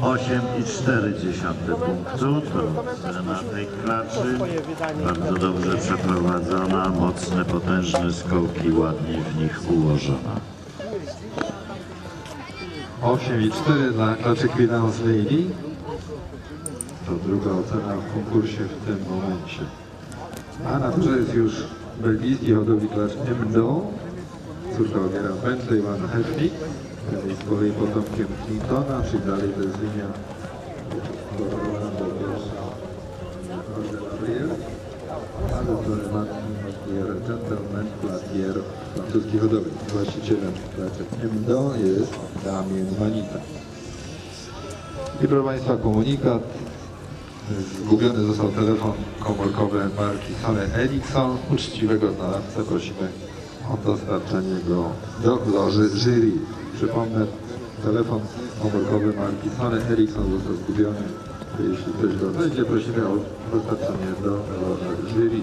8,4 punktu. To na tej klaczy bardzo dobrze przeprowadzona, mocne, potężne skołki, ładnie w nich ułożona. 8,4 dla klaczy Queen's Lady. To druga ocena w konkursie w tym momencie. A na to jest już belgijski hodowli klacz Mdo, córka ogiera Bentley Van Hefnik. Jest z kolei potomkiem Clintona, czyli dalej to linia dorowana do pierwsza Roger Gabriel. A do strony matki Gentleman Platier francuski hodowli. Właścicielem MDO jest Damien Manita. I proszę Państwa, komunikat. Zgubiony został telefon komórkowy marki Sony Ericsson. Uczciwego znalazcę prosimy o dostarczenie go do loży jury. Przypomnę, telefon komórkowy marki Sony Ericsson został zgubiony. Jeśli ktoś go znajdzie, prosimy o dostarczenie do loży jury.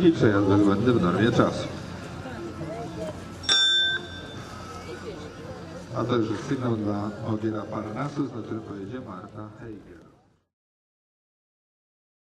I przejazd bezbłędny w normie czasu. A jest sygnał dla Ogiera Parnasus, na którym pojedzie Marta Heiger.